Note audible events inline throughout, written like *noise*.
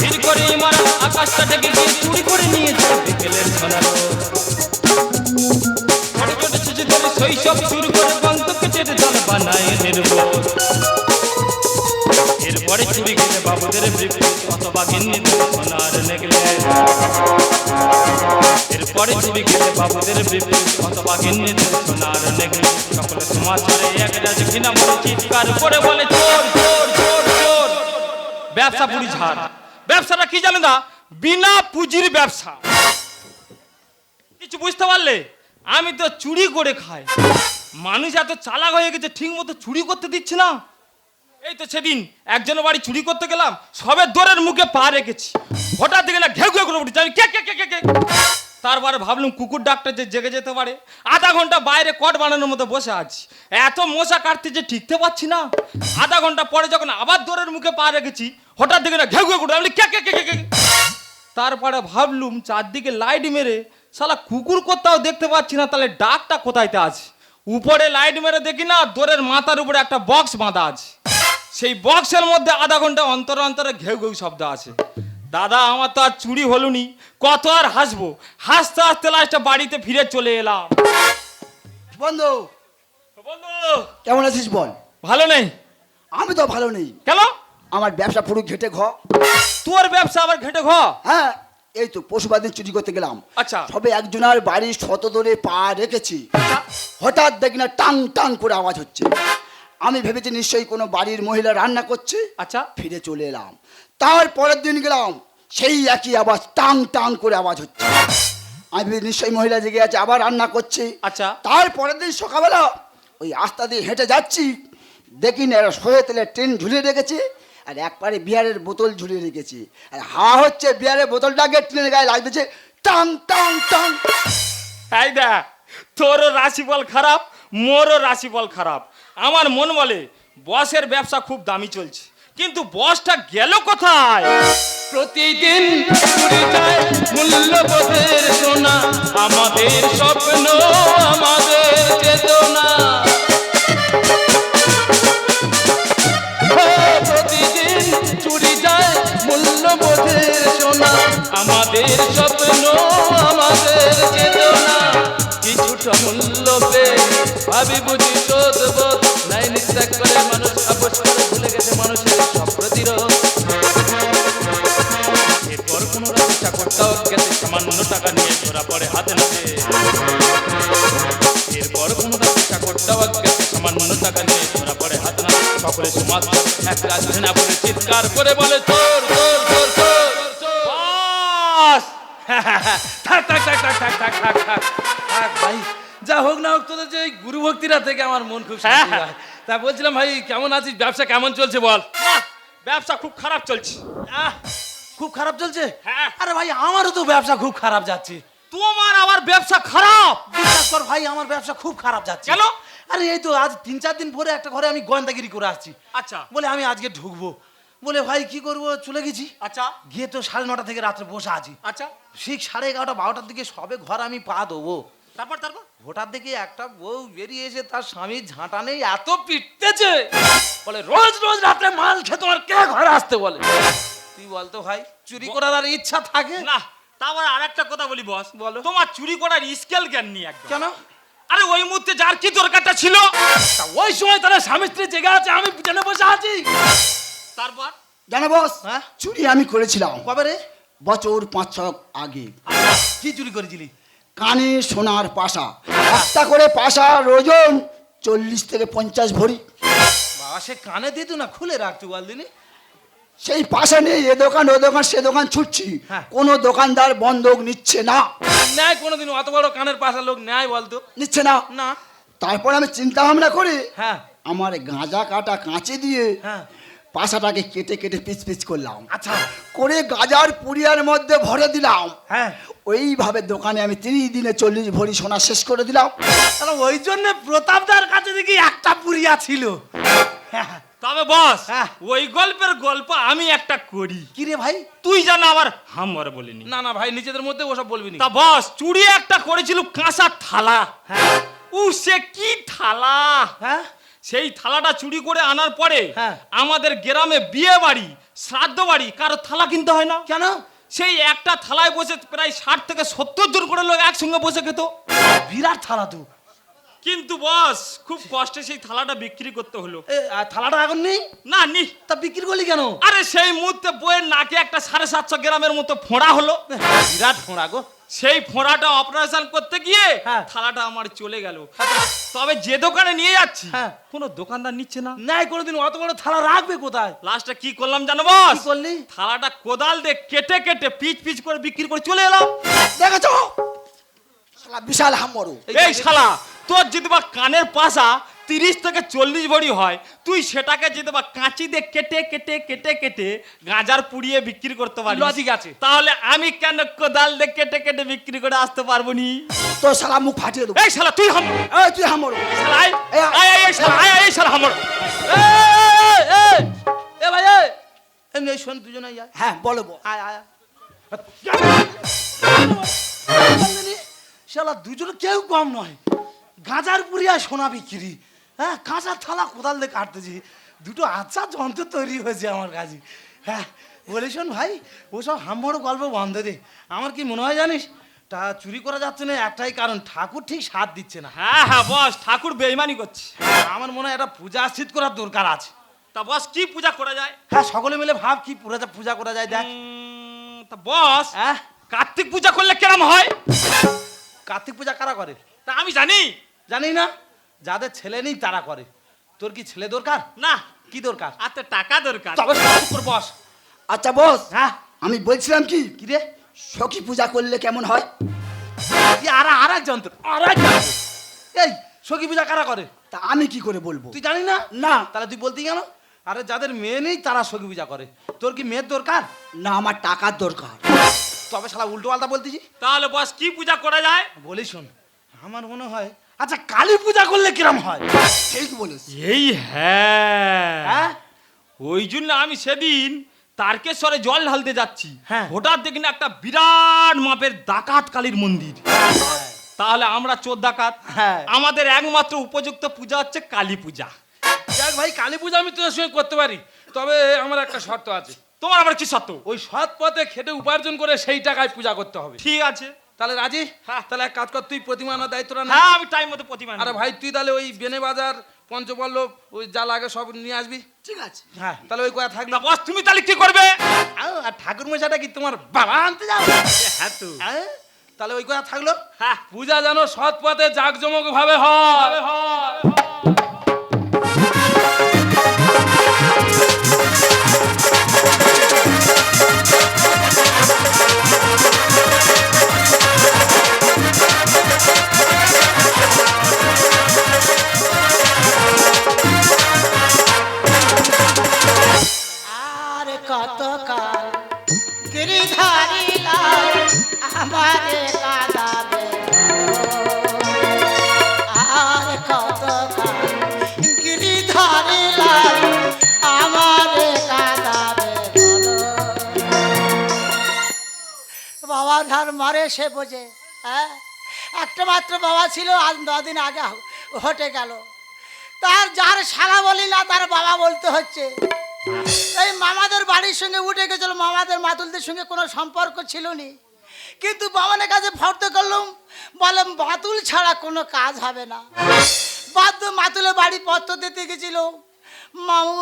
ভিড় করে মারা আকাশটা ডেকে গিয়ে চুরি করে নিয়ে বিকেলের সোনালো ছোট ছোট শিশুদের শৈশব শুরু করে এরপরে চুরি গেলে বাবুদের বিপরীত অথবা গিন্নিদের সোনার নেকলেস এরপরে চুরি গেলে বাবুদের বিপরীত অথবা গিন্নিদের সোনার নেকলেস সকলে সমাচারে এক রাজ ঘৃণা বলে চিৎকার করে বলে চোর চোর চোর! ব্যবসা পুরি ঝাড়। ব্যবসাটা কি জানো না বিনা পুঁজির ব্যবসা। কিছু বুঝতে পারলে? আমি তো চুরি করে খাই। মানুষ এত চালাক হয়ে গেছে, ঠিক মতো চুরি করতে দিচ্ছে না। এই তো সেদিন একজনের বাড়ি চুরি করতে গেলাম সবে দোরের মুখে পা রেখেছি। হঠাৎ দেখে না ঘেউ ঘেউ করে উঠেছি। আমি কে কে কে কে কে? তারপরে ভাবলাম কুকুর ডাক্তার যে জেগে যেতে পারে। আধা ঘণ্টা বাইরে কট বানানোর মতো বসে আছি। এত মশা কাটতে যে ঠিকতে পাচ্ছি না। আধা ঘণ্টা পরে যখন আবার দোরের মুখে পা রেখেছি, হঠাৎ দেখে না ঘেউ ঘেউ করে আমি কে কে কে তারপরে ভাবলুম চারদিকে লাইট মেরে, শালা কুকুর কোথাও দেখতে পাচ্ছি না, তাহলে ডাকটা কোথায়তে আছে? উপরে লাইট মেরে দেখি না দোরের মাথার উপরে একটা বক্স বাঁধা আছে। সেই বক্সের মধ্যে আধা ঘণ্টা অন্তর অন্তরে ঘেউ ঘেউ শব্দ আছে। দাদা আমার তো আর চুরি হলুনি। কত আর হাসবো? হাসতে হাসতে লাস্টে বাড়িতে ফিরে চলে এলাম। বন্ধু বন্ধু কেমন আছিস বল? ভালো নেই? আমি তো ভালো নেই। কেন? আমার ব্যবসা পুরো ঘেটে ঘ। তোর ব্যবসা আবার ঘেটে ঘ? হ্যাঁ এই তো পশুপাদিন চুরি করতে গেলাম। আচ্ছা। সবে একজনের বাড়ির শত দূরে পা রেখেছি। হঠাৎ দেখি না টাং টাং করে আওয়াজ হচ্ছে। আমি ভেবেছি নিশ্চয়ই কোনো বাড়ির মহিলা রান্না করছে। আচ্ছা। ফিরে চলে এলাম। তার পরের দিন গেলাম সেই একই আওয়াজ টাং টাং করে আওয়াজ হচ্ছে। আমি ভেবেছি নিশ্চয়ই মহিলা জেগে আছে আবার রান্না করছে। আচ্ছা। তার পরের দিন সকালবেলা ওই রাস্তা দিয়ে হেঁটে যাচ্ছি। দেখি না এরা সয়ে তেলের ট্রেন ঝুলিয়ে রেখেছে আর একবারে বিয়ারের বোতল ঝুলিয়ে রেখেছি। আর হা হচ্ছে বিয়ারের বোতলটাকে ট্রেনের গায়ে লাগতেছে টাং টাং টাং। এই দেখ তোরও রাশিফল খারাপ মোরও রাশিফল খারাপ। আমার মন বলে, বসের ব্যবসা খুব দামি চলছে। কিন্তু বসটা গেল কোথায়? প্রতিদিন মূল্যবোধের সোনা। আমাদের স্বপ্ন, আমাদের চেতনা। প্রতিদিন চুরি যায় মূল্যবোধের সোনা। আমাদের স্বপ্ন, আমাদের চেতনা। কিছুটা মূল্য পেয়ে ভাবি বুঝি মানুষের সব এরপর কোনো রাতে চাকরটাও গেছে সামান্য টাকা নিয়ে ধরা পড়ে হাতে নাতে। এরপর কোনো রাতে চাকরটাও গেছে সামান্য টাকা নিয়ে ধরা পড়ে হাতে নাতে। সকলে সমাজ এক কাজ ঘৃণা করে চিৎকার করে বলে চোর চোর চোর চোর থাক থাক থাক থাক থাক থাক থাক থাক। ভাই যা হোক না হোক তোদের যে গুরু ভক্তিরা থেকে আমার মন খুব শান্তি *laughs* হ্যাঁ। তা বলছিলাম ভাই কেমন আছিস? ব্যবসা কেমন চলছে বল? ব্যবসা খুব খারাপ চলছে। খুব খারাপ চলছে? হ্যাঁ। আরে ভাই আমারও তো ব্যবসা খুব খারাপ যাচ্ছে। তোমার আবার ব্যবসা খারাপ? বিশ্বাস কর ভাই আমার ব্যবসা খুব খারাপ যাচ্ছে। কেন? আরে এই তো আজ তিন চার দিন পরে একটা ঘরে আমি গোয়েন্দাগিরি করে আসছি। আচ্ছা। বলে আমি আজকে ঢুকবো। বলে ভাই কি করব? চলে গেছি। আচ্ছা। গিয়ে তো সাড়ে নটা থেকে রাত্রে বসে আছি। আচ্ছা। ঠিক সাড়ে এগারোটা বারোটার দিকে সবে ঘর আমি পা দেবো তারপর তারপর? হঠাৎ দেখি একটা বউ বেরিয়ে এসে তার স্বামীর ঝাঁটা নেই এত পিটতেছে। বলে রোজ রোজ রাত্রে মাল খেয়ে তোমার কে ঘরে আসতে বলে? তুই বলতো ভাই চুরি করার আর ইচ্ছা থাকে? না তারপর আর একটা কথা বলি বস। বলো। তোমার চুরি করার স্কেল জ্ঞান নেই একদম। কেন? আরে ওই মুহূর্তে যার কি দরকারটা ছিল ওই সময় তারা স্বামী স্ত্রী জেগে আছে আমি জেনে বসে আছি। তারপর? জানো বস হ্যাঁ? চুরি আমি করেছিলাম। কবে রে? বছর পাঁচ ছক আগে। কি চুরি করেছিলি? কানে সোনার পাশা। একটা করে পাশার ওজন চল্লিশ থেকে পঞ্চাশ ভরি। বাবা সে কানে দিত না খুলে রাখতে বল দিনি সেই পাশা নিয়ে এ দোকান ও দোকান সে দোকান ছুটছি। হ্যাঁ। কোনো দোকানদার বন্ধক নিচ্ছে না। নেয় কোনোদিন অত বড় কানের পাশা লোক নেয় বলতো। নিচ্ছে না। না। তারপর আমি চিন্তা ভাবনা করি হ্যাঁ। আমার গাঁজা কাটা কাঁচি দিয়ে হ্যাঁ। পাশাটাকে কেটে কেটে পিচ পিচ করলাম। আচ্ছা। করে গাজার পুরিয়ার মধ্যে ভরে দিলাম। হ্যাঁ। ওইভাবে দোকানে আমি তিরিশ দিনে চল্লিশ ভরি সোনা শেষ করে দিলাম। তাহলে ওই জন্য প্রতাপদার কাছে দেখি একটা পুরিয়া ছিল। তবে বস হ্যাঁ। ওই গল্পের গল্প আমি একটা করি। কি রে ভাই? তুই জানো আমার হামর বলিনি। না না ভাই নিজেদের মধ্যে ওসব বলবি না। তা বস চুরি একটা করেছিল কাঁচা থালা। হ্যাঁ। উ সে কি থালা? হ্যাঁ? সেই থালাটা চুরি করে আনার পরে হ্যাঁ। আমাদের গ্রামে বিয়ে বাড়ি শ্রাদ্ধ বাড়ি কারও থালা কিনতে হয় না। কেন? সেই একটা থালায় বসে প্রায় ষাট থেকে সত্তর জন করে লোক একসঙ্গে বসে খেত। বিরাট থালা তো। কিন্তু বস খুব কষ্টে সেই থালাটা বিক্রি করতে হলো। এ, থালাটা এখন নেই? না নি তা বিক্রি করলি কেন? আরে সেই মুহূর্তে বইয়ের নাকে একটা সাড়ে সাতশো গ্রামের মতো ফোঁড়া হলো। বিরাট ফোঁড়া গো। সেই ফোঁড়াটা অপারেশন করতে গিয়ে হ্যাঁ। থালাটা আমার চলে গেল। তবে যে দোকানে নিয়ে যাচ্ছি হ্যাঁ। কোনো দোকানদার নিচ্ছে না। নাই কোনোদিন অত বড় থালা রাখবে কোথায়? লাস্টে কি করলাম জানো বস? কি করলি? থালাটা কোদাল দিয়ে কেটে কেটে পিচ পিচ করে বিক্রি করে চলে এলাম। দেখেছ? শালা বিশাল হামরু এই শালা তোর যদি বা কানের পাশা তিরিশ থেকে চল্লিশ বড়ি হয় তুই সেটাকে যদি বা কাঁচি দিয়ে কেটে কেটে কেটে কেটে গাঁজার পুড়িয়ে বিক্রি করতে পারি লজিক আছে। তাহলে আমি কেন কোদাল দিয়ে কেটে কেটে বিক্রি করে আসতে পারব নি? তো শালা মুখ ফাটিয়ে দেবো। এই শালা তুই হাম। এই তুই হামরু শালা আয় এই, আয়, আয়, এই শালা এই শালা হামড়। এ, এ, এ, এ ভাই এই। শোন দুজনে আয়। হ্যাঁ বলো বল। আয় আয়। শালা দুজনে কেউ কম নয়। গাঁজার পুরিয়া সোনা বিক্রি। হ্যাঁ কাঁচা থালা কোদাল দিয়ে কাটতেছি। দুটো আচ্ছা যন্ত্র তৈরি হয়েছে আমার কাছে। হ্যাঁ বলে শোন ভাই ওসব হাম্বড় গল্প বন্ধ দে। আমার কি মনে হয় জানিস? তা চুরি করা যাচ্ছে না একটাই কারণ ঠাকুর ঠিক সাথ দিচ্ছে না। হ্যাঁ হ্যাঁ বস ঠাকুর বেইমানি করছে। আমার মনে হয় একটা পূজা স্থিত করার দরকার আছে। তা বস কি পূজা করা যায়? হ্যাঁ সকলে মিলে ভাব কি পূজা পূজা করা যায় দেখ। তা বস হ্যাঁ? কার্তিক পূজা করলে কেরম হয়? কার্তিক পূজা কারা করে? তা আমি জানি। জানি না? যাদের ছেলে নেই তারা করে। তোর কি ছেলে দরকার? না। কি দরকার? আর তো টাকা দরকার। তবে চুপ করে বস। আচ্ছা বস। হ্যাঁ? আমি বলছিলাম কি? কি রে? সখী পূজা করলে কেমন হয়? আর আর এক যন্ত্র আর এক এই সখী পূজা কারা করে? তা আমি কি করে বলব? তুই জানি না? না। তাহলে তুই বলতি কেন? আরে যাদের মেয়ে নেই তারা সখী পূজা করে। তোর কি মেয়ের দরকার? না আমার টাকার দরকার। তবে শালা উল্টো পাল্টা বলতেছি। তাহলে বস কি পূজা করা যায়? বলি শোন আমার মনে হয় আচ্ছা কালী পূজা করলে কিরম হয়? ঠিক বলিস এই হ্যাঁ। হ্যাঁ? ওই জন্য আমি সেদিন তারকেশ্বরে জল ঢালতে যাচ্ছি। হ্যাঁ। হঠাৎ দেখি না একটা বিরাট মাপের ডাকাত কালীর মন্দির। তাহলে আমরা চোর ডাকাত। হ্যাঁ। আমাদের একমাত্র উপযুক্ত পূজা হচ্ছে কালী পূজা। দেখ ভাই কালী পূজা আমি তোদের সঙ্গে করতে পারি। তবে আমার একটা শর্ত আছে। তোমার আবার কি সত্য ওই সৎ পথে খেটে উপার্জন করে সেই টাকায় পূজা করতে হবে। ঠিক আছে। তাহলে রাজি? হ্যাঁ। তাহলে এক কাজ কর তুই প্রতিমা দায়িত্ব দায়িত্বটা না হ্যাঁ আমি টাইম মতো প্রতিমা আরে ভাই তুই তাহলে ওই বেনে বাজার পঞ্চপল্লব ওই যা লাগে সব নিয়ে আসবি? ঠিক আছে। হ্যাঁ। তাহলে ওই কথা থাকল বস তুমি তাহলে কি করবে? আর ঠাকুর মশাটা কি তোমার বাবা আনতে যাও হ্যাঁ তো। হ্যাঁ? তাহলে ওই কথা থাকল। হ্যাঁ। পূজা যেন সৎ পথে জাঁকজমক ভাবে হয় মারে সে বোঝে হ্যাঁ? একটা মাত্র বাবা ছিল, আজ দিন আগে হটে গেল। তার যার শালা বলি না, তার বাবা বলতে হচ্ছে। এই মামাদের বাড়ির সঙ্গে উঠে গেছিল, মামাদের মাতুলদের সঙ্গে কোনো সম্পর্ক ছিল নি। কিন্তু বাবানের কাছে ফর্দ করলাম বলে মাতুল ছাড়া কোনো কাজ হবে না। বাধ্য মাতুলের বাড়ি পত্র দিতে গেছিল। মামু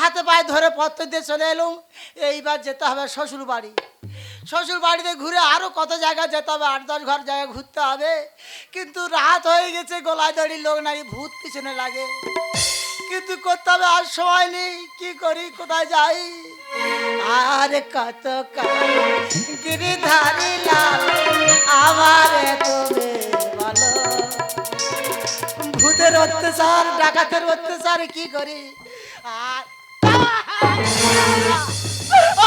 হাতে পায়ে ধরে পত্র দিয়ে চলে এলাম, এইবার যেতে হবে শ্বশুর বাড়ি শ্বশুর বাড়িতে ঘুরে আরও কত জায়গা যেতে হবে? আট, দশ ঘর জায়গা ঘুরতে হবে। কিন্তু রাত হয়ে গেছে, গলায় দড়ি, লোক নাকি ভূত পিছনে লাগে। কিন্তু করতে হবে আর সময় নেই। কি করি, কোথায় যাই? আর কত গিরিধারী লাল, আমার ভূতের অত্যাচার, ডাকাতের অত্যাচার, কি করি? আর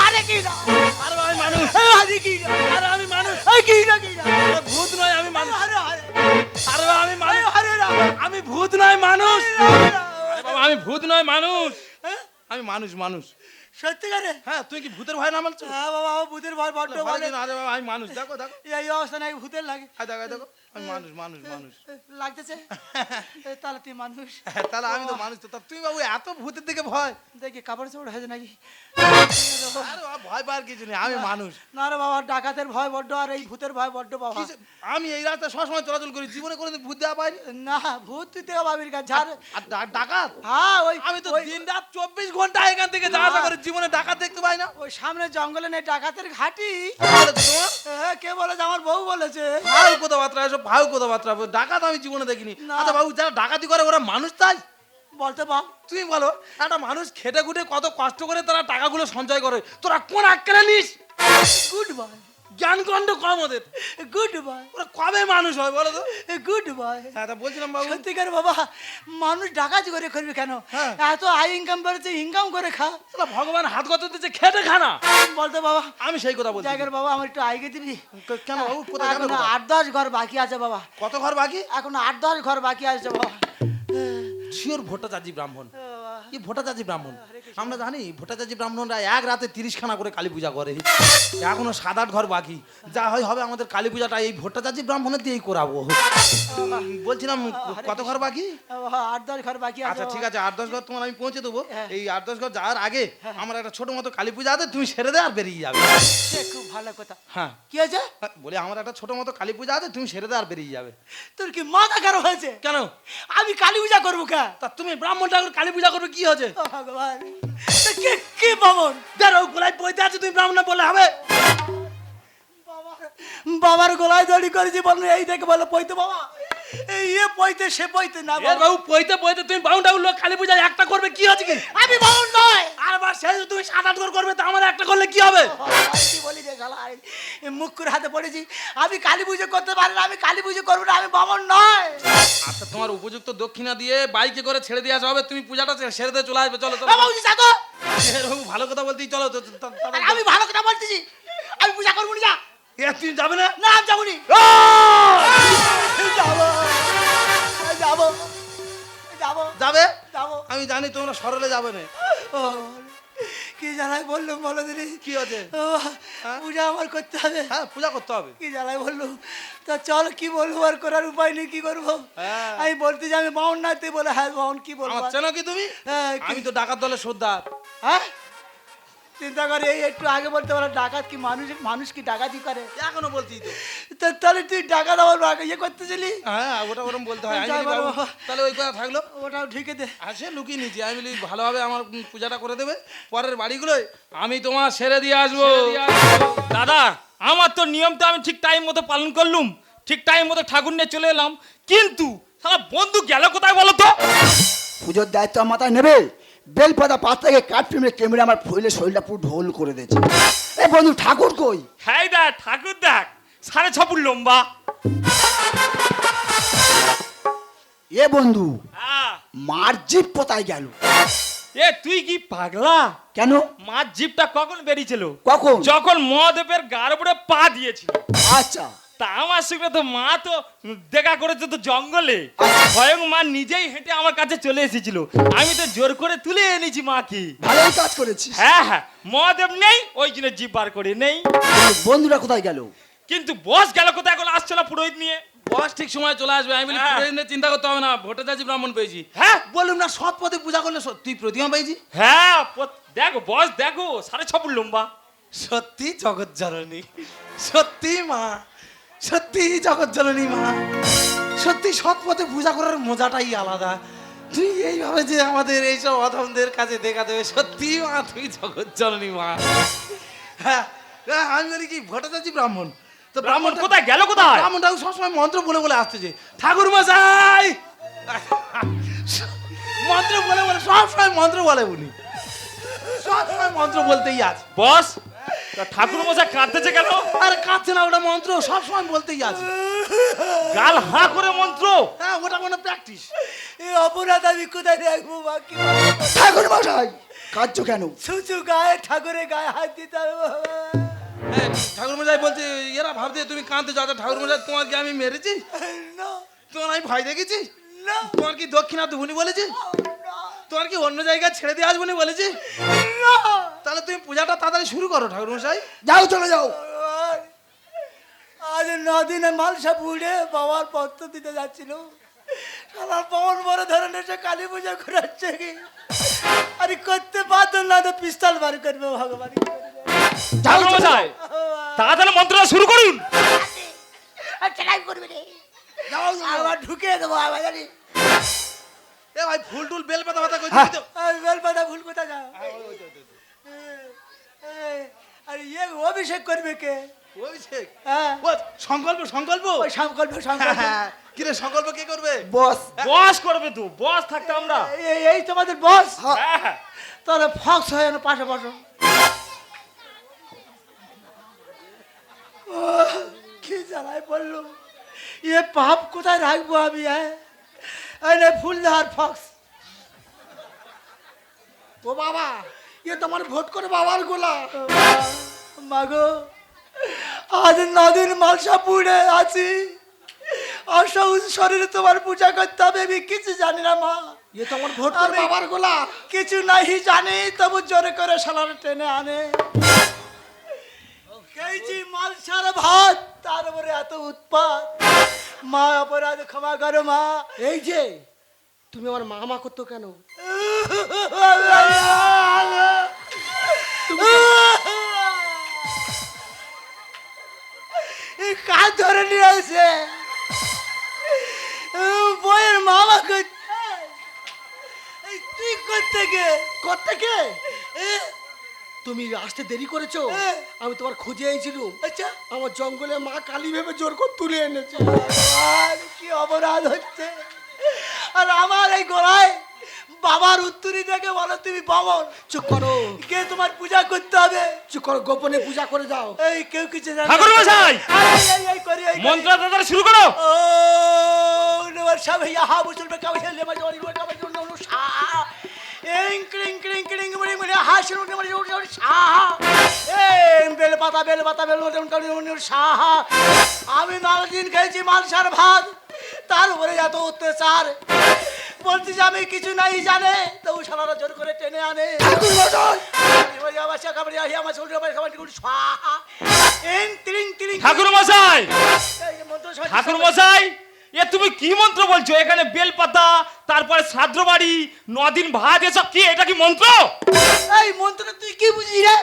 আরে কি না আরে আমি মানুষ। আরে কি না আরে আমি মানুষ। আরে কি না কি না ভূত নয় আমি মানুষ। আরে আরে। আরে আমি মানুষ। আরে আমি ভূত নয় মানুষ। না। বাবা আমি ভূত নয় মানুষ। হ্যাঁ? আমি মানুষ মানুষ। সত্যিকারে হ্যাঁ তুই কি ভূতের ভয় নামাচ্ছ? হ্যাঁ বাবা আমার ভূতের ভয় বড্ড ভয় আরে বাবা আমি মানুষ। দেখো দেখো। এই অবস্থা নাকি ভূতের লাগে। দেখো দেখো। আমি মানুষ মানুষ মানুষ। লাগতেছে? তাহলে তুই মানুষ। *laughs* হ্যাঁ, তাহলে আমি তো মানুষ তো তা তুমি বাবু এত ভূতের দিকে ভয়। দেখি কাপড় চোপড় হয়েছে নাকি? ভয় পাওয়ার কিছু নেই আমি মানুষ। না রে বাবা ডাকাতের ভয় বড্ড আর এই ভূতের ভয় বড্ড বাবা। আমি এই রাস্তা সবসময় চলাচল করি জীবনে কোনোদিন ভূত দেওয়া পাইনি। না ভূত তুই কাছে আর ডাকাত? হ্যাঁ ওই আমি তো দিন রাত চব্বিশ ঘণ্টা এখান থেকে যাওয়া আসা করি জীবনে ডাকাত দেখতে পাই না। ওই সামনে জঙ্গলে নেই ডাকাতের ঘাটি। কে বলেছে আমার বউ বলেছে। ভাউ কথাবার্তা ভাউ কথাবার্তা ডাকাত আমি জীবনে দেখিনি। আচ্ছা বাবু যারা ডাকাতি করে ওরা মানুষ তাই? বলতে বাপ তুমি বলো একটা মানুষ খেটে খুটে কত কষ্ট করে তারা টাকাগুলো সঞ্চয় করে। তোরা কোন আক্কেলে নিস? Good boy. জ্ঞান কণ্ঠ কম ওদের। গুড বয় ওরা কবে মানুষ হয় বলো তো? গুড বয় হ্যাঁ তা বলছিলাম বাবু। সত্যিকার বাবা মানুষ ডাকাতি করে করবে কেন? হ্যাঁ। এত আই ইনকাম করেছে ইনকাম করে খা। ভগবান হাত কত দিচ্ছে খেটে খানা বলতে বাবা আমি সেই কথা বলছি। জায়গার বাবা আমার একটু আইগে দিবি কেন বাবু? কোথায় আট দশ ঘর বাকি আছে বাবা। কত ঘর বাকি? এখন আট দশ ঘর বাকি আছে বাবা। শিওর ভট্টাচার্য ব্রাহ্মণ। ও। বাবা। কি ভট্টাচার্য ব্রাহ্মণ। আমরা জানি ভট্টাচার্য ব্রাহ্মণরা এক রাতে তিরিশ খানা করে কালী পূজা করে। এখনও সাত আট ঘর বাকি। যা হয় হবে আমাদের কালী পূজাটা এই ভট্টাচার্য ব্রাহ্মণের দিয়েই করাবো। বলছিলাম কত ঘর বাকি? আট দশ ঘর বাকি আচ্ছা ঠিক আছে আট দশ ঘর তোমার আমি পৌঁছে দেবো। হ্যাঁ। এই আট দশ ঘর যাওয়ার আগে আমার একটা ছোট মতো কালী পূজা আছে তুমি সেরে দে আর বেরিয়ে যাবে। খুব ভালো কথা। হ্যাঁ। কি হয়েছে? বলে আমার একটা ছোট মতো কালী পূজা আছে তুমি সেরে দে আর বেরিয়ে যাবে। তোর কি মাথা খারাপ হয়েছে? কেন? আমি কালী পূজা করব কা? তা তুমি ব্রাহ্মণ ঠাকুর কালী পূজা করবে কি হয়েছে? ও ভগবান। কে কে বামন? দেখো গোলায় বইতে আছে তুমি ব্রাহ্মণ বলে হবে? বাবার- গলায় দড়ি করেছি বল এই দেখে বলো পইতে বাবা এই ইয়ে পইতে সে পইতে না এ বাবা। বাবু পইতে পইতে তুমি বাউন্ড লোক কালী পূজা একটা করবে কি হচ্ছে কি? আমি বামন নয়। আর বার শেষ তুমি সাত আট ঘর করবে তো আমার একটা করলে কি হবে? কি বলি রে শালা করে হাতে পড়েছি। আমি কালী পুজো করতে পারি না আমি কালী পুজো করব না আমি বামন নয়। আচ্ছা তোমার উপযুক্ত দক্ষিণা দিয়ে বাইকে করে ছেড়ে দিয়ে আসা হবে তুমি পূজাটা সেরে দিয়ে চলে আসবে চলো চলো। এ বাবুজি এ বাবু ভালো কথা বলতেই চলো আমি ভালো কথা বলতেছি। আমি পূজা করব না। যা এ, তুমি যাবে না? না আমি যাব। নি যাব। যাব। যাব? যাবে যাব। আমি জানি তোমরা সরলে যাবে না। ও, কি জানাই বলল বলো দিদি? কি আছে ও, পূজা আমার করতে হবে। হ্যাঁ পূজা করতে হবে। কি জানাই বলল তা চল কি বলব আর করার উপায় নেই কি করব? হ্যাঁ। আমি বলতে যে আমি বাউন না তুই বলে হ্যাঁ বাউন কি বলব? চেনো কি তুমি? হ্যাঁ, আমি তো ডাকাত দলের সর্দার। হ্যাঁ? চিন্তা করে এই একটু আগে বলতে পারো ডাকাত কি মানুষ মানুষ কি ডাকাতি করে? এখনও বলছি তো। তাহলে তুই ডাকাত আমার আগে ইয়ে করতেছিলি? হ্যাঁ ওটা ওরম বলতে হয়। তাহলে ওই কথা থাকল। ওটাও ঢুকে দে। আসে লুকিয়ে নিয়েছি। আমি বলি ভালোভাবে আমার পূজাটা করে দেবে। পরের বাড়িগুলোয় আমি তোমার সেরে দিয়ে আসব। দাদা আমার তো নিয়মটা আমি ঠিক টাইম মতো পালন করলুম। ঠিক টাইম মতো ঠাকুর নিয়ে চলে এলাম। কিন্তু সারা বন্ধু গেল কোথায় বলো তো? পুজোর দায়িত্ব মাথায় নেবে? বেলপাতা পাত থেকে কাঠ ফিমে কেমড়ে আমার ফুলে শরীরটা পুরো ঢোল করে দিয়েছে? এ বন্ধু ঠাকুর কই? হ্যাঁ দেখ ঠাকুর দেখ। সাড়ে ছ ফুট লম্বা। এ বন্ধু হ্যাঁ। মার জিপ কোথায় গেল? এ তুই কি পাগলা? কেন? মার জিপটা কখন বেরিয়েছিল? কখন? যখন মহাদেবের গার উপরে পা দিয়েছিল। আচ্ছা। তা আমার সঙ্গে তো মা তো দেখা করেছে তো জঙ্গলে। স্বয়ং মা নিজেই হেঁটে আমার কাছে চলে এসেছিল। আমি তো জোর করে তুলে এনেছি মাকে। ভালোই কাজ করেছিস। হ্যাঁ হ্যাঁ মহাদেব নেই ওই জন্য জিপ বার করে নেই। কিন্তু বন্ধুরা কোথায় গেল? কিন্তু বস গেল কোথায়? এখন আসছে না পুরোহিত নিয়ে। বস ঠিক সময় চলে আসবে। আমি বলি হ্যাঁ। পুরোহিত নিয়ে চিন্তা করতে হবে না ভোটে যাচ্ছি ব্রাহ্মণ পেয়েছি। হ্যাঁ। বললাম না সৎ পথে পূজা করলে তুই প্রতিমা পেয়েছি হ্যাঁ দেখো বস দেখো সাড়ে ছ ফুট লম্বা। সত্যি জগৎ জননী সত্যি মা। সত্যি জগৎ জননী মা সত্যি সৎ পথে পূজা করার মজাটাই আলাদা। তুই এইভাবে যে আমাদের এইসব অধমদের কাছে দেখা দেবে সত্যি মা তুই জগৎ জননী মা। হ্যাঁ হ্যাঁ, আমি বলি কি ভট্টাচার্য ব্রাহ্মণ। তো ব্রাহ্মণ কোথায়? গেল কোথায়? ব্রাহ্মণটাও সবসময় মন্ত্র বলে বলে আসতেছে ঠাকুর মশাই! মন্ত্র বলে বলে সবসময় মন্ত্র বলে উনি। সবসময় মন্ত্র বলতেই আছে। বস ঠাকুর মশাই কাঁদতেছে কেন? আরে কাঁদছে না ওটা মন্ত্র সবসময় বলতেই আছে। গাল হাঁ করে মন্ত্র। হ্যাঁ ওটা কোনো প্র্যাকটিস এই অপরাধ আমি কোথায় রাখব মা কি ঠাকুর মশাই কার্য কেন? ছুঁচু গায়ে ঠাকুরের গায়ে হাত দিতে হবে বাবা। ঠাকুর মশাই বলছে এরা ভাবছে তুমি কাঁদতে যাও। ঠাকুর মশাই তোমার কি আমি মেরেছি? না। তোমার আমি ভয় দেখেছি? না। তোমার কি দক্ষিণা দুবনি বলেছি? তোমার কি অন্য জায়গায় ছেড়ে দিয়ে আসব বলেছি? না। তাহলে তুমি পূজাটা তাড়াতাড়ি শুরু করো ঠাকুর মশাই যাও চলে যাও। আর- আজ নদিনে মালসা পুড়ে বাবার পত্র দিতে যাচ্ছিল। শালা পবন বড় ধরনের সে কালী পূজা ঘুরাচ্ছে কি? আরে করতে পারতো না তো পিস্তল বার করবে ভগবান? ঠাকুর মশাই তাড়াতাড়ি মন্ত্রটা শুরু করুন। আর চেনাই করবে রে। আবার ঢুকে দেবো আবার জানি এ ভাই ফুল টুল বেল পাতা পাতা করছিস হ্যাঁ। তো? আমি বেলপাতা ভুল কোথা যাও? আরে ইয়ে অভিষেক করবে কে? অভিষেক? হ্যাঁ। সংকল্প সংকল্প? ওই সংকল্প হ্যাঁ, সংকল্প হ্যাঁ। কিরে সংকল্প কে করবে? বস। বস করবে তো বস থাকতে আমরা। এই- এই তোমাদের বস। হ্যাঁ। তাহলে ফক্স হয়ে না পাশে বসো। ও, কি জ্বালায় পড়ল এ পাপ কোথায় রাখব আমি হ্যাঁ? নে ফুলদার ফক্স ও বাবা এ তোমার ভোট করে বাবার গোলা। মাগো আজ নদীর মালসা পুড়ে আছি। অসহজ শরীরে তোমার পূজা করতে হবে আমি কিছু জানি না মা। এ তো আমার ভোট আমি বাবার গোলা। কিছু নাহি জানি তবু জোরে করে সালার টেনে আনে। খেয়েছি মালসার ভাত তার উপরে এত উৎপাত। মা অপরাধ ক্ষমা করো মা। এই যে তুমি আমার মামা করতো কেন? এই কাজ ধরে নিয়ে আসে বইয়ের মামা করতে এই তুই করতে গে। করতে কে এ, তুমি আসতে দেরি করেছ হ্যাঁ। আমি তোমার খুঁজে আইছিলাম আচ্ছা আমার জঙ্গলে মা কালী ভেবে জোর করে তুলে এনেছে আর কি অপরাধ হচ্ছে আর আমার এই গোড়ায় বাবার উত্তরী দেখে বলো তুমি বামন চুপ করো কে তোমার পূজা করতে হবে চুপ করো গোপনে পূজা করে যাও এই কেউ কিছু জানে। ঠাকুর মশাই! এই, করি, এই, মন্ত্র তাড়াতাড়ি শুরু করো ও নমঃ শিবায় হা মুসলবে কাবে হেলে মা জরি কাবে জন্য নু সা আমি নাল দিন খেয়েছি মালসার ভাত তার উপরে এত অত্যাচার। বলছি যে আমি কিছু নাই জানে তো সালারা জোর করে টেনে আনে। ঠাকুর মশাই ঠাকুর মশাই এ তুমি কি মন্ত্র বলছো? এখানে বেলপাতা তারপরে শ্রাদ্ধ বাড়ি নদিন ভাত এসব কি? এটা কি মন্ত্র? এই মন্ত্র তুই কি বুঝিস রে?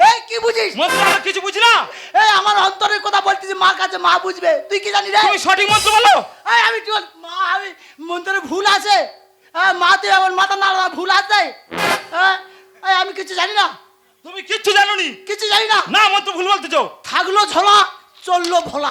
এই কি বুঝিস? মন্ত্র আমরা কিছু বুঝি না। এই আমার অন্তরের কথা বলতেছি মার কাছে মা বুঝবে। তুই কি জানি রে? তুমি সঠিক মন্ত্র বলো। এই আমি কি মা আমি মন্ত্রে ভুল আছে। হ্যাঁ মা তুই আমার মাথা না ভুল আছে। হ্যাঁ? আমি কিছু জানি না। তুমি কিচ্ছু জানোনি। কিছু জানি না। না মন্ত্র ভুল বলতেছো। থাকল ঝোলা চলল ভোলা।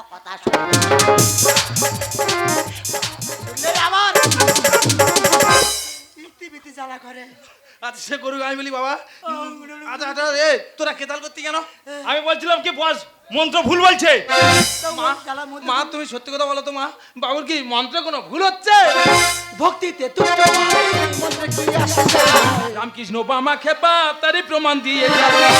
হকতা শুনলে আমার। ইতিবিতি জ্বালা করে। আচ্ছা সে আমি বলি বাবা। আচ্ছা আচ্ছা এ তোরা কেতাল করতে কেন? আমি বলছিলাম কি বস মন্ত্র ভুল বলছে। মা তুমি সত্যি কথা বলো তো মা। বাবুর কি মন্ত্রে কোনো ভুল হচ্ছে? ভক্তিতে? রামকৃষ্ণ বামা খেপা তারই প্রমাণ দিয়ে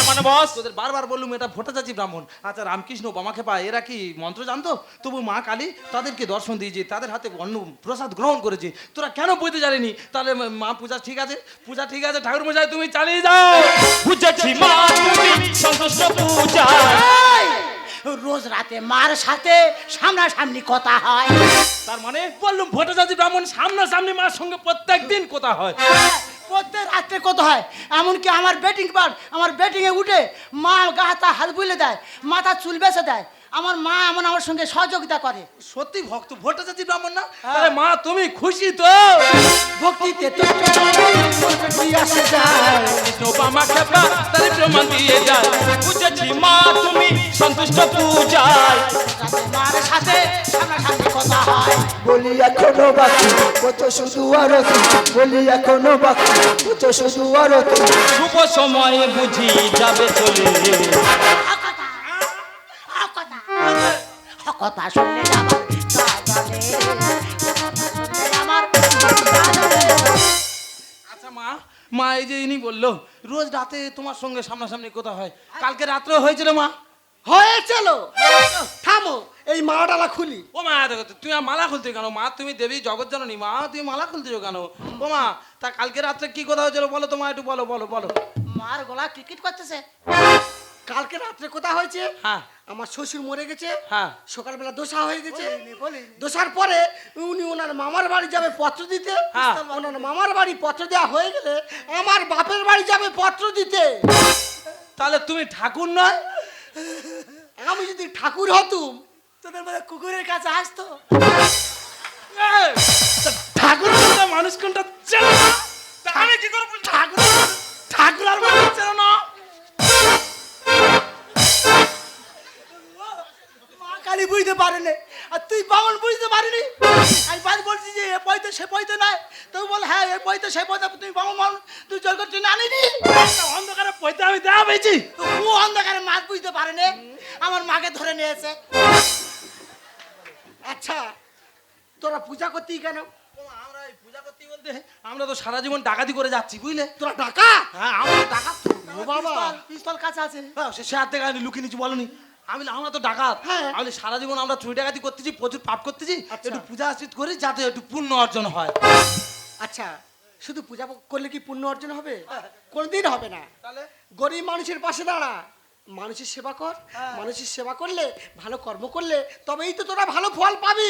মানে বস। তোদের বারবার বললুম এটা ভট্টাচার্য ব্রাহ্মণ। আচ্ছা রামকৃষ্ণ বামা খেপা এরা কি মন্ত্র জানতো? তবু মা কালী তাদেরকে দর্শন দিয়েছে তাদের হাতে অন্ন প্রসাদ গ্রহণ করেছে। তোরা কেন বইতে জানিনি? তাহলে মা পূজা ঠিক আছে? পূজা ঠিক আছে? ঠাকুর মশাই তুমি চালিয়ে যাও। বুঝেছি মা তুমি সন্তুষ্ট পূজা রোজ রাতে মার সাথে সামনাসামনি কথা হয়। তার মানে বললুম ভট্টাচার্য ব্রাহ্মণ সামনাসামনি মার সঙ্গে প্রত্যেক দিন কথা হয়। প্রত্যেক রাত্রে কত হয়। এমনকি আমার ব্যাটিং পার আমার ব্যাটিংয়ে উঠে মা গা হাতা হাত বুলে দেয় মাথা চুল বেছে দেয়। আমার মা এমন আমার সঙ্গে সহযোগিতা করে। সত্যি ভক্ত ভট্টাচার্য ব্রাহ্মণ না তাহলে মা তুমি খুশি তো? ভক্তিতে কি আসে যায়? প্রমাণ দিয়ে যায়। বুঝেছি মা তুমি সন্তুষ্ট পূজায়। মার সাথে সামনাসামনি কথা হয়। বলি এখনও বাকি কত শুধু আরতি বলি এখনও বাকি কত শুধু আরতি শুভ সময়ে বুঝি যাবে চলে। কথা শুনলে আমার আচ্ছা মা মা এই যে ইনি বলল রোজ রাতে তোমার সঙ্গে সামনাসামনি কথা হয়। কালকে রাত্রে হয়েছিল মা। হয়েছিল থামো এই মালাটালা খুলি। ও মা দেখো তুমি আর মালা খুলতে কেন? মা তুমি দেবী জগৎ জাননি মা তুমি মালা খুলতেছো কেন? ও মা তা কালকে রাত্রে কি কথা হয়েছিল বলো তো মা একটু বলো বলো বলো। মার গলা টিকিট করতেছে। কালকে রাত্রে কোথা হয়েছে হ্যাঁ। আমার শ্বশুর মরে গেছে হ্যাঁ। সকালবেলা দোষা হয়ে গেছে। দোষার পরে উনি ওনার মামার বাড়ি যাবে পত্র দিতে। হ্যাঁ। ওনার মামার বাড়ি পত্র দেওয়া হয়ে গেলে আমার বাপের বাড়ি যাবে পত্র দিতে। তাহলে তুমি ঠাকুর নয়? আমি যদি ঠাকুর হতুম তোদের মধ্যে কুকুরের কাছে আসতো। ঠাকুর মানুষ কোনটা চেনো না? আমি কি করব ঠাকুর ঠাকুর আর মানুষ চেনো না। কালী বুঝতে পারেনি। আর তুই বামন বুঝতে পারিনি? আমি বাদ বলছি যে এ পয়তো সে পয়তো নয়। তুই বল হ্যাঁ এ পয়তো সে পয়তো তুই বামন মানুষ তুই জল করে তুই আনিনি? অন্ধকারে পয়তে আমি দেওয়া পেয়েছি। ও অন্ধকারে মাছ বুঝতে পারে পারেনি। আমার মাকে ধরে নিয়েছে। আচ্ছা তোরা পূজা করতি কেন? আমরা এই পূজা করতি বলতে আমরা তো সারা জীবন ডাকাতি করে যাচ্ছি বুঝলে? তোরা টাকা হ্যাঁ আমরা ডাকাত। তো। ও বাবা। পিস্তল- কাছে আছে। হ্যাঁ, সে সে হাত থেকে আমি লুকিয়ে নিচ্ছি বলনি। আমি আমরা তো ডাকাত। হ্যাঁ। আমি সারা জীবন আমরা চুরি ডাকাতি করতেছি প্রচুর পাপ করতেছি আচ্ছা। একটু পূজা আশ্রিত করি যাতে একটু পুণ্য অর্জন হয়। আচ্ছা শুধু পূজা করলে কি পুণ্য অর্জন হবে? কোনদিন হবে না। তাহলে? গরিব মানুষের পাশে দাঁড়া। মানুষের সেবা কর। মানুষের সেবা করলে ভালো কর্ম করলে তবেই তো তোরা ভালো ফল পাবি।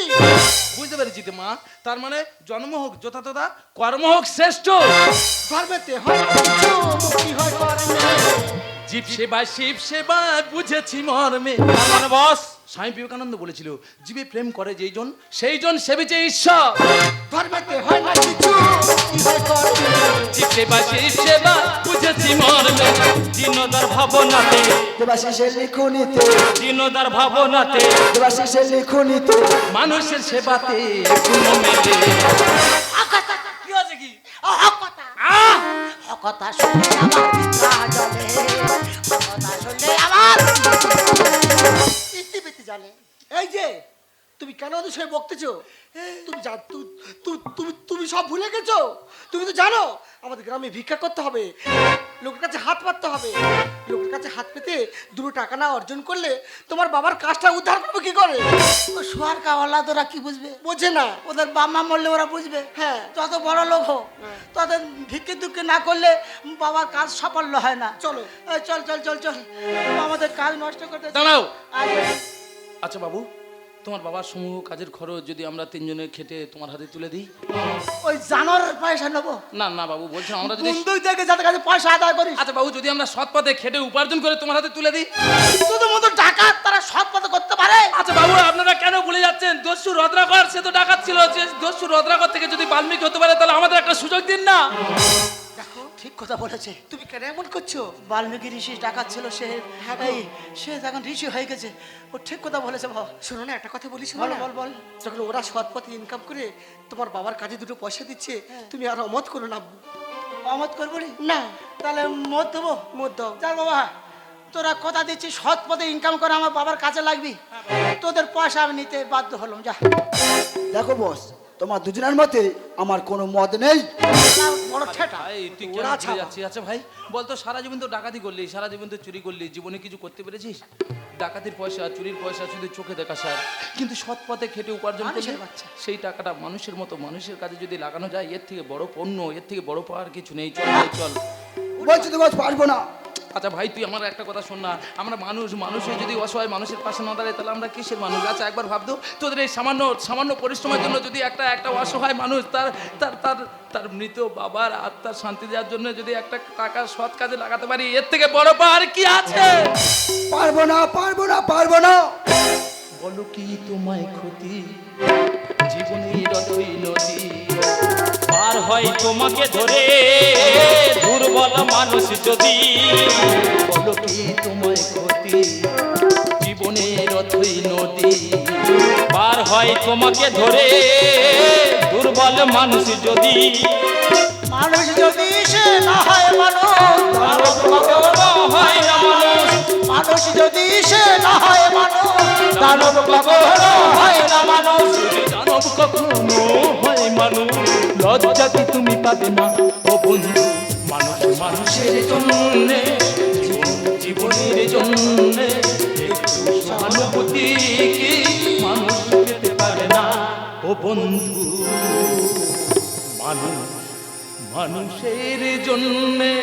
বুঝতে পেরেছি তো মা। তার মানে জন্ম হোক যথাযথা কর্ম হোক শ্রেষ্ঠ। ধর্মেতে হয় মুক্তি হয় কর্মে জীব সেবা শিব সেবা বুঝেছি মর্মে। মানে বস? স্বামী বিবেকানন্দ বলেছিল জীবে প্রেম করে যেই জন সেই জন সেবিছে ঈশ্বর। ধর্মেতে হয় না কিছু। হয় জীব সেবা শিব সেবা বুঝেছি মর্মে। দিনদার ভাবনাতে। দেবাশিসে লিখুনিতে দিনদার ভাবনাতে। দেবাশিসে লিখুনিতে মানুষের সেবাতে মেলে কি আছে কি? অকথা অকথা শুনলে বকতেছো তুমি তুমি তুমি সব ভুলে গেছো? তুমি তো জানো আমাদের গ্রামে ভিক্ষা করতে হবে লোকের কাছে হাত পাততে হবে। লোকের কাছে হাত পেতে দুটো টাকা না অর্জন করলে তোমার বাবার কাজটা উদ্ধার করবে কি করে? ও শোয়ার কাওয়ালা তোরা কি বুঝবে? বোঝে না। ওদের বাম্মা মরলে ওরা বুঝবে। হ্যাঁ। যত বড় লোক হোক তাদের ভিক্ষে দুঃখে না করলে বাবার কাজ সাফল্য হয় না। চলো। চল চল চল চল। আমাদের কাজ নষ্ট করতে দাঁড়াও। আচ্ছা বাবু। তোমার বাবার সমূহ কাজের খরচ যদি আমরা তিনজনে খেটে তোমার হাতে তুলে দিই? ওই জানোর পয়সা নেব। না না বাবু বলছি আমরা যদি বন্ধুই থেকে যাদের কাছে পয়সা আদায় করি আচ্ছা বাবু যদি আমরা সৎ পথে খেটে উপার্জন করে তোমার হাতে তুলে দিই? শুধু মতো ডাকাত তারা সৎ পথে করতে পারে। আচ্ছা বাবু আপনারা কেন ভুলে যাচ্ছেন? দস্যু রদ্রাকর সে তো ডাকাত ছিল যে দস্যু রদ্রাকর থেকে যদি বাল্মীকি হতে পারে তাহলে আমাদের একটা সুযোগ দিন না। ঠিক কথা বলেছে। তুমি কেন এমন করছ? বাল্মীকি ঋষি ডাকাত ছিল সে। হ্যাঁ এই সে এখন ঋষি হয়ে গেছে। ও ঠিক কথা বলেছে ভাব শোনো না একটা কথা বলি শোনো বল বল বল। যখন ওরা সৎ পথে ইনকাম করে তোমার বাবার কাজে দুটো পয়সা দিচ্ছে তুমি আর অমত করো না। অমত করব নি? না। তাহলে মত দেবো? মত দাও। চল বাবা। তোরা কথা দিচ্ছিস সৎ পথে ইনকাম করে আমার বাবার কাছে লাগবি। তোদের পয়সা আমি নিতে বাধ্য হলাম যা। দেখো বস তোমার দুজনের মতে আমার কোনো মত নেই। আচ্ছা ভাই বলতো সারা জীবন তো ডাকাতি করলি সারা জীবন তো চুরি করলি জীবনে কিছু করতে পেরেছিস? ডাকাতির পয়সা চুরির পয়সা শুধু চোখে দেখা স্যার কিন্তু সৎ পথে খেটে উপার্জন করলে সেই টাকাটা মানুষের মতো মানুষের কাজে যদি লাগানো যায় এর থেকে বড় পণ্য এর থেকে বড় পাওয়ার কিছু নেই। চল চল। বলছি তো পারব না। আচ্ছা ভাই তুই আমার একটা কথা শোন না। আমরা মানুষ মানুষের যদি অসহায় মানুষের পাশে না দাঁড়াই তাহলে আমরা কিসের মানুষ? আচ্ছা একবার ভাবতো তোদের এই সামান্য সামান্য পরিশ্রমের জন্য যদি একটা একটা অসহায় মানুষ তার তার তার তার মৃত বাবার আত্মার শান্তি দেওয়ার জন্য যদি একটা টাকা সৎ কাজে লাগাতে পারি এর থেকে বড় পাওয়ার কি আছে? পারব না পারব না পারব না। বলো কি তোমায় ক্ষতি? জীবনের অতই নদী। পার হয় তোমাকে ধরে। দুর্বল মানুষ যদি বলো কি তোমায় ক্ষতি? জীবনের অতই নদী। পার হয় তোমাকে ধরে। দুর্বল মানুষ যদি মানুষ যদি সে না হয় মানুষ হয় না মানুষ। মানুষ যদি সে না হয় মানুষ দানব কখনো হয় না মানুষ। দানব কখনো হয় মানুষ লজ্জা কি তুমি পাবে না? ও বন্ধু, মানুষ মানুষের জন্যে জীবন জীবনের জন্যে সহানুভূতি কি মানুষ পেতে পারে না? ও বন্ধু, মানুষ মানুষের জন্যে